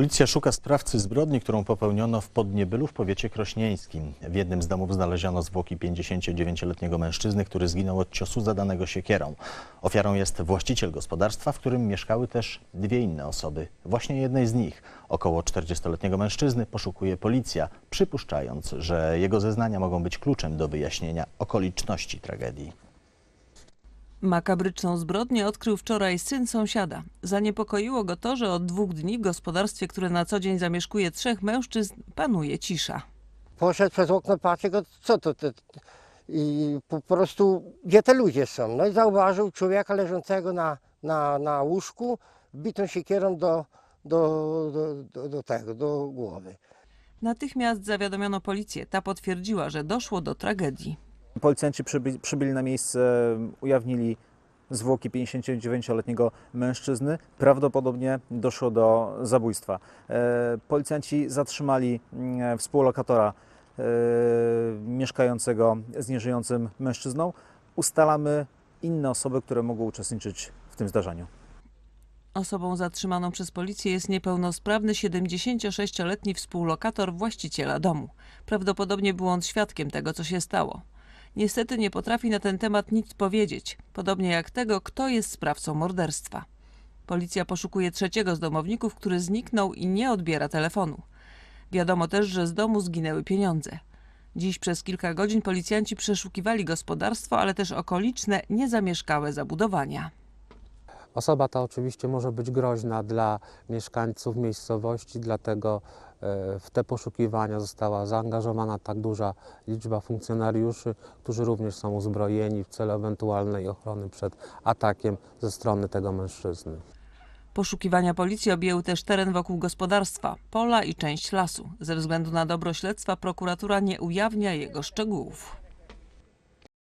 Policja szuka sprawcy zbrodni, którą popełniono w Podniebylu w powiecie krośnieńskim. W jednym z domów znaleziono zwłoki 59-letniego mężczyzny, który zginął od ciosu zadanego siekierą. Ofiarą jest właściciel gospodarstwa, w którym mieszkały też dwie inne osoby. Właśnie jednej z nich, około 40-letniego mężczyzny, poszukuje policja, przypuszczając, że jego zeznania mogą być kluczem do wyjaśnienia okoliczności tragedii. Makabryczną zbrodnię odkrył wczoraj syn sąsiada. Zaniepokoiło go to, że od dwóch dni w gospodarstwie, które na co dzień zamieszkuje trzech mężczyzn, panuje cisza. Poszedł przez okno, patrzy, go, co to, to i po prostu, gdzie te ludzie są. No i zauważył człowieka leżącego na, na, na łóżku, wbitą siekierą do, do, do, do, do tego, do głowy. Natychmiast zawiadomiono policję. Ta potwierdziła, że doszło do tragedii. Policjanci przyby, przybyli na miejsce, ujawnili zwłoki 59-letniego mężczyzny. Prawdopodobnie doszło do zabójstwa. E, Policjanci zatrzymali mm, współlokatora e, mieszkającego z nieżyjącym mężczyzną. Ustalamy inne osoby, które mogły uczestniczyć w tym zdarzeniu. Osobą zatrzymaną przez policję jest niepełnosprawny 76-letni współlokator właściciela domu. Prawdopodobnie był on świadkiem tego, co się stało. Niestety nie potrafi na ten temat nic powiedzieć, podobnie jak tego, kto jest sprawcą morderstwa. Policja poszukuje trzeciego z domowników, który zniknął i nie odbiera telefonu. Wiadomo też, że z domu zginęły pieniądze. Dziś przez kilka godzin policjanci przeszukiwali gospodarstwo, ale też okoliczne, niezamieszkałe zabudowania. Osoba ta oczywiście może być groźna dla mieszkańców miejscowości, dlatego w te poszukiwania została zaangażowana tak duża liczba funkcjonariuszy, którzy również są uzbrojeni w celu ewentualnej ochrony przed atakiem ze strony tego mężczyzny. Poszukiwania policji objęły też teren wokół gospodarstwa, pola i część lasu. Ze względu na dobro śledztwa prokuratura nie ujawnia jego szczegółów.